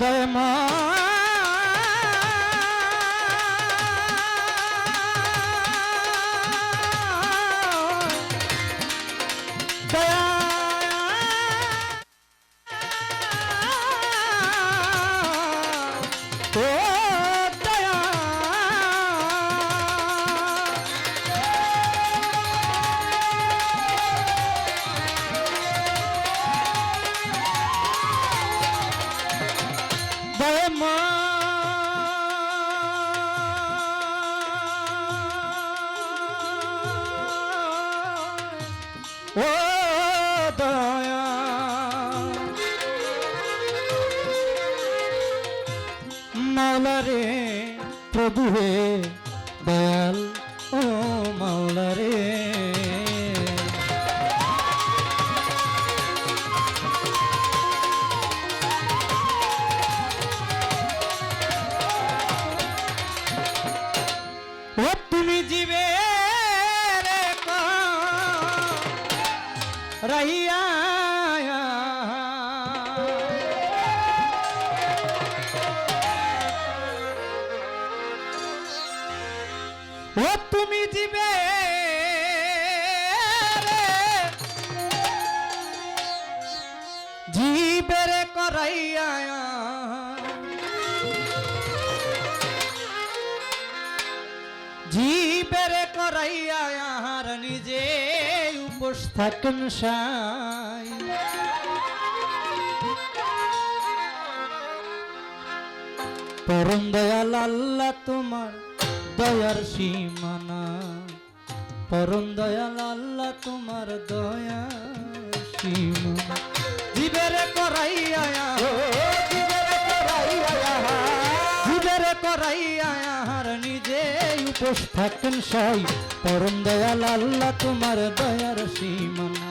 দয়মা ও দয়া। মাওলা রে প্রভু হে দয়াল ও মাওলা রে। করাইয়া জীবের করাইয়া আর নিজে উপোস থাকেন সাই। পরম দয়াল আল্লাহ তোমার দয়ার সীমানা। পরম দয়াল আল্লাহ তোমার দয়ার সীমানা। জীবের করাইয়া জীবের করাইয়া আর নিজে উপোস থাকেন সাই। পরম দয়াল আল্লাহ তোমার দয়ার সীমানা।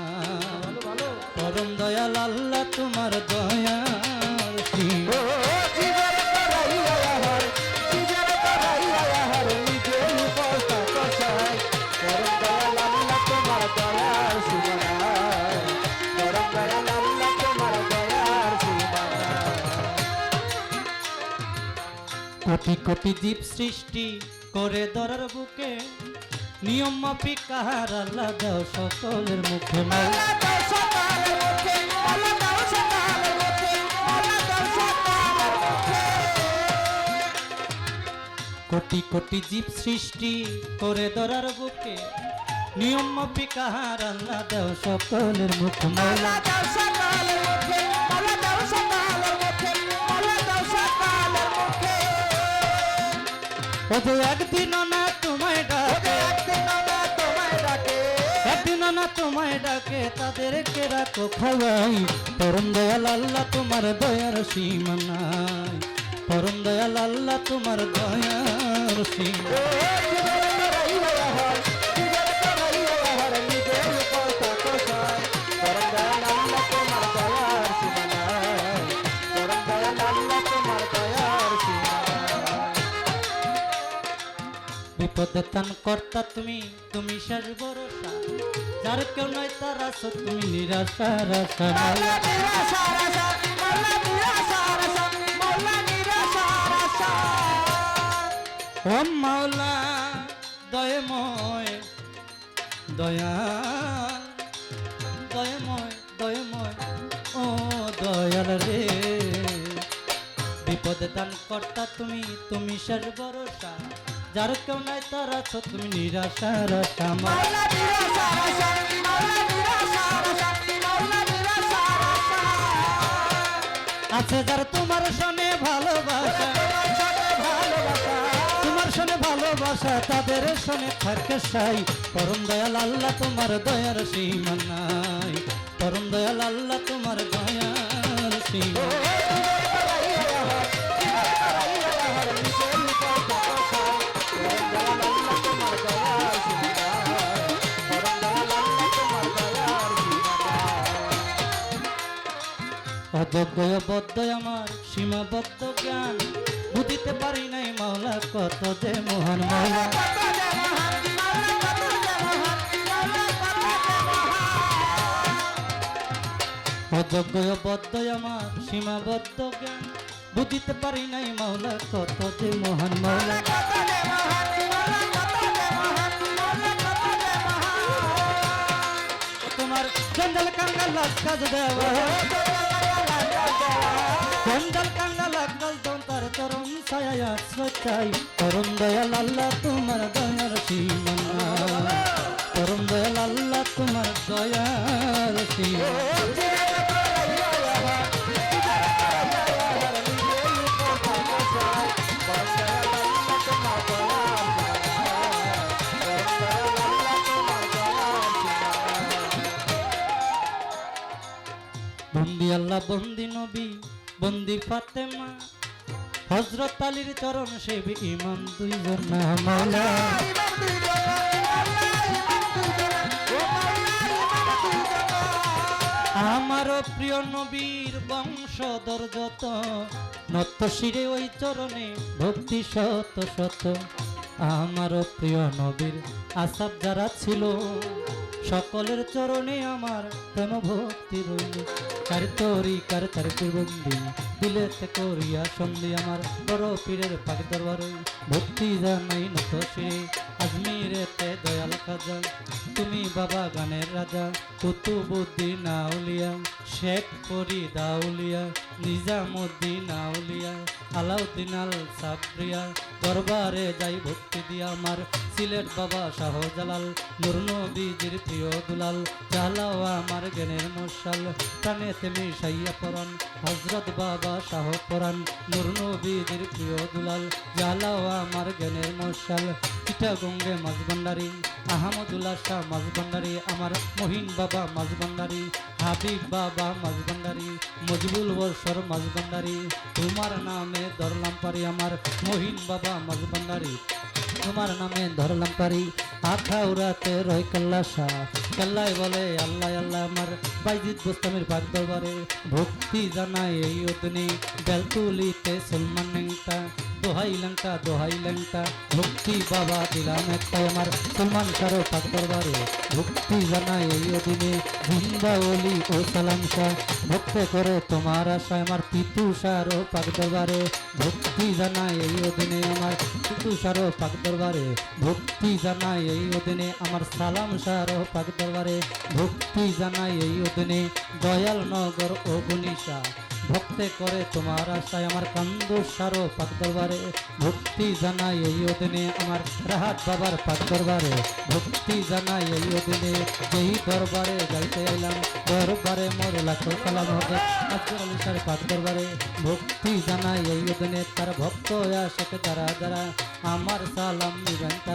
পরম দয়াল আল্লাহ তোমার দয়ার সীমানা। কোটি কোটি দ্বীপ সৃষ্টি করে ধরার বুকে। নিয়ম মাফিক কাহার আল্লাহ দাও সকলের মুখে কোটি কোটি জীব সৃষ্টি করে ধরার বুকে। নিয়ম মাফিক কাহার আল্লাহ দাও সকলের মুখে মাওলা ও যে একদিন না তোমায় ডাকে। একদিন না তোমায় ডাকে। তাদেরকে রাখো খাওয়াই পরম দয়াল আল্লাহ তোমার দয়ার সীমানাই পরম দয়াল আল্লাহ তোমার দয়ার সীমা বিপদে তান কর্তা তুমি তুমি ভরসা। যার কেউ নয় তার আছো, তুমি নিরাশার আশা মাওলা। ও মাওলা, দয়ময়, দয়াল। দয়ময় দয়ময়, ও দয়াল রে। বিপদে দান কর্তা তুমি তুমি ভরসা। যার কেউ নাই তার আছো তুমি নিরাশার আছে যার তোমার সনে ভালোবাসা। তোমার সনে ভালোবাসা। তাদের সনে থাকে সাই। পরম দয়াল আল্লাহ তোমার দয়ার সীমা নাই। পরম দয়াল আল্লাহ তোমার দয়ার সীমা অযোগ্য বদ্ধ আমার সীমাবদ্ধ জ্ঞান। বুঝিতে পারি নাই মাওলা কত যে মহান মাওলা। অযোগ্য বদ্ধ আমার সীমাবদ্ধ জ্ঞান। বুঝিতে পারি নাই মাওলা কত যে মহান মাওলা। তোমার জঞ্জাল কাঙ্গাল কাজ দেওয়া। জঞ্জাল কাঙ্গাল কাল তার তরুণ ছায়া সচাই তরুণ দয়াল আল্লাহ, তোমার দয়ার সীমানা তরুণ দয়াল আল্লাহ, তোমার বন্দি আল্লাহ, বন্দি নবী। বন্দি ফাতেমা হজরত আলীর চরণ সেবী ইমান দুইজন আমারও প্রিয় নবীর বংশধর যত নত শিরে ওই চরণে ভক্তি শত শত। আমারও প্রিয় নবীর আসাব যারা ছিল সকলের চরণে আমার প্রেম ভক্তি রইল। কার তরি, কার তার বন্দি দিলেতে করিয়া সন্ধি আমার বড় পীরের পাক দরবারে ভক্তি জানাই নত শিরে আজমিরেতে দয়াল খাজা, তুমি বাবা গানের রাজা, কুতুবুদ্দিন আউলিয়া, শেখ করি দাউলিয়া নিজামুদ্দিন আউলিয়া, আলাউদ্দিন আল সাবরিয়া দরবারে যাই ভক্তি দিয়া আমার। সিলেট বাবা শাহজালাল নুরনবীজির প্রিয় দুলাল চালাও আমার জ্ঞানের মশাল প্রাণে তেমি সাইয়া পরান হজরত বাবা শাহ পরান নুরনবীজির প্রিয় দুলাল, জ্বালাও আমার জ্ঞানের মশাল। চিটাগঙ্গে মাঝভান্ডারি আহমদুল্লাহ শাহ মাঝভান্ডারি আমার মহিন বাবা মাঝভান্ডারি হাবিব বাবা মাঝভান্ডারি মজবুল বর্ষর মাঝভান্ডারি তোমার নামে ধরলাম পারি আমার মহিন বাবা মাঝভান্ডারি তোমার নামে ধরলাম পারি আখা উড়াতে রয় কাল্লা শাহ। কাল্লাই বলে, আল্লাহ আল্লাহ আমার বাইজিৎ গোস্তামের পাক দরবারে ভক্তি জানাই এই অতনি বেলতুলিতে সলমান দোহাই লঙ্কা দোহাই লঙ্কা, ভক্তি বাবা দিলাম একটাই আমার। সলমান সারো পাক দরবারে ভক্তি জানাই এই অধীনে। জিন্দা অলি ও সালাম শাহ, ভক্তে করে তোমার আশায় আমার। পিতু সারো পাক দরবারে ভক্তি জানাই এই অধীনে আমার। পিতু সারো পাক দরবারে ভক্তি জানাই এই অধীনে আমার। সালাম সারো পাক দরবারে ভক্তি জানাই এই অধীনে। দয়াল নগর ও গুনিশা ভক্তে করে তোমার আশায় আমার কান্দু সারো পাক দরবারে। ভক্তি জানাই এই অধীনে আমার রাহাত বাবার পাক দরবারে। ভক্তি জানাই এই অধীনে যেই দরবারে যাইতে এলাম দরবারে মোর লাখো সালাম হবে আজকের আলিশার পাক দরবারে। ভক্তি জানাই এই অধীনে তার ভক্ত আশাকে তারা যারা। আমার সালাম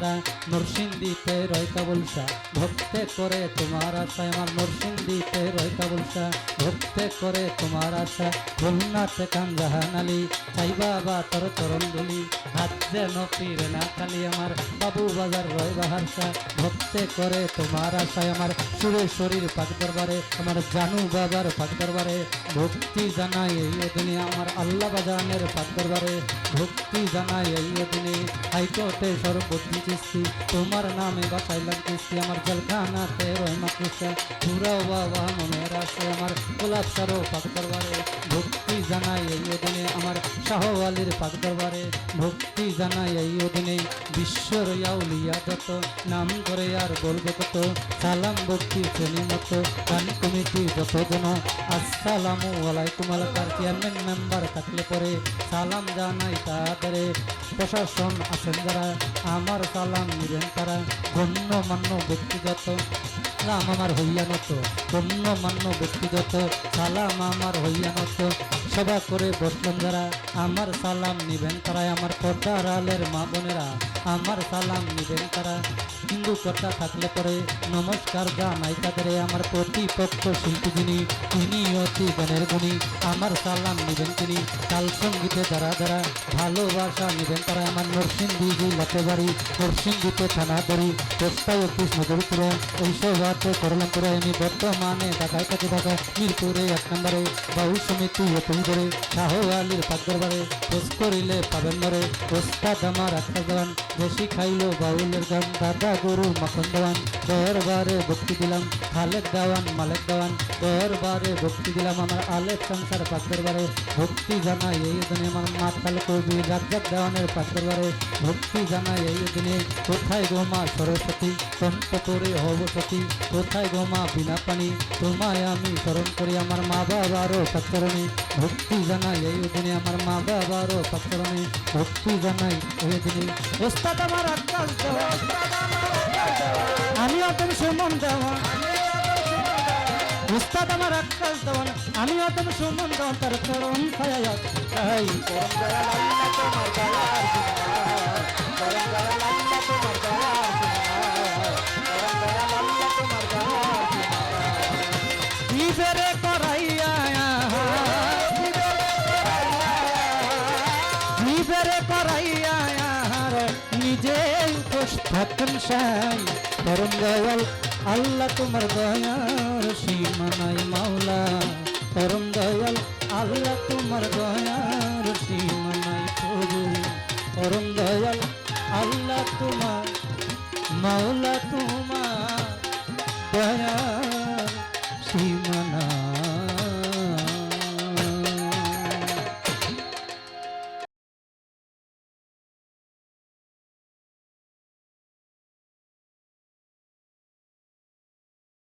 তারা নরসিংদীতে রয় কাবুলসা ভক্তে করে তোমার আশায় আমার নরসিংদীতে রয় কাবুলসা ভক্তে করে তোমার আশা খুলনাতে কাঞ্জাহান আলী। চাই বাবা তোর চরণ ধুলি হাত যেন ফিরে না খালি আমার বাবু বাজার রয় বাহারসা ভক্তে করে তোমার আশায় আমার সুরেশ্বরীর পাক দরবারে, আমার জানু বাবার পাক দরবারে। ভক্তি জানাই এই দিনে আমার আল্লাহ বাজানের পাক দরবারে। ভক্তি জানাই এই দিনে হাইকোর্টে সর্ববুদ্ধি চিস্তি তোমার নামে বাসাইলাম লাগতেছি, আমার জলখানাতে রহমা কৃষ্ণ পুরাও বাবা মনের আশায় আমার গোলাপ সারো পাক দরবারে, ভক্তি জানাই এই দিনে আমার শাহ আলীর পাক দরবারে, ভক্তি জানাই এই দিনে বিশ্বর ইয়াউলিয়া যত নাম করে আর বলব কত, সালাম ভক্তি শ্রেণি মতো, গান কমিটি যত জন। আসসালামু আলাইকুম এলাকার চেয়ারম্যান মেম্বার থাকলে পরে সালাম জানাই তাদের প্রশাসন আছেন যারা, আমার সালাম নিবেন তারা। গণ্য মান্য ব্যক্তিগত সালাম আমার হইয়া নত গণ্য মান্য ব্যক্তিগত সালাম আমার হইয়া নত সভা করে বসলেন যারা, আমার সালাম নিবেন তারা আমার পর্দার আলের মা বোনেরা। আমার সালাম নিবেন তারা। হিন্দু কথা থাকলে পরে নমস্কার জানাই তাদের আমার প্রতিপক্ষ শিল্পী যিনি তিনি অতি গানের গুণী। আমার সালাম নিবেন তিনি। কাল সঙ্গীতে দ্বারা দ্বারা ভালোবাসা নিবেন তারা আমার নরসিংদী জেলাতে বাড়ি, নরসিংদীতে থানা ধরি পোস্টাই অফিস নজরপুরে এইসব আছে করলাম করে আমি বর্তমানে ঢাকায় কাছে ঢাকা, মিরপুরে এক নম্বরে, বাউল সমিতি অতুল ধরে শাহ আলীর বারে খোঁজ করিলে পাবেন মরে। ওস্তাদ আমার দেওয়ান বেশি খাইলো বাউলের গান। দাদা গরু মাখন দেওয়ান, দরবারে ভক্তি দিলাম খালেক দেওয়ান মালেক দেওয়ান, দরবারে ভক্তি দিলাম আমার আলেক সংসার পাকর বারে। ভক্তি জানাই এই দিনে আমার মাতাল কবি রাজ্জাক দেওয়ানের পাকর বারে। ভক্তি জানাই এই দিনে, কোথায় গো মা সরস্বতী? কণ্ঠ করে হব সতী, কোথায় গো মা বিনা পানি? তোমায় আমি স্মরণ করি আমার মা বাবারও পাচরণে ভক্তি জানাই এই দিনে আমার মা বাবারও পাচরণে ভক্তি জানাই এই দিনে। ওস্তাদ আমার আকাশ দেওয়া আমি অতম সুমন দেওয়া উস্তাদ আমার আকাশ দেওয়ান। আমি অতম সুমন দেওয়ান তার চরণ ছায়া তাই বিবেরে থাকেন সাই, পরম দয়াল, আল্লাহ তোমার দয়ার সীমানাই মাওলা। ধরম দয়াল, আল্লাহ তোমার দয়ার সীমানাই প্রভু। ধরম দয়াল, আল্লাহ তোমার মাওলা তোমার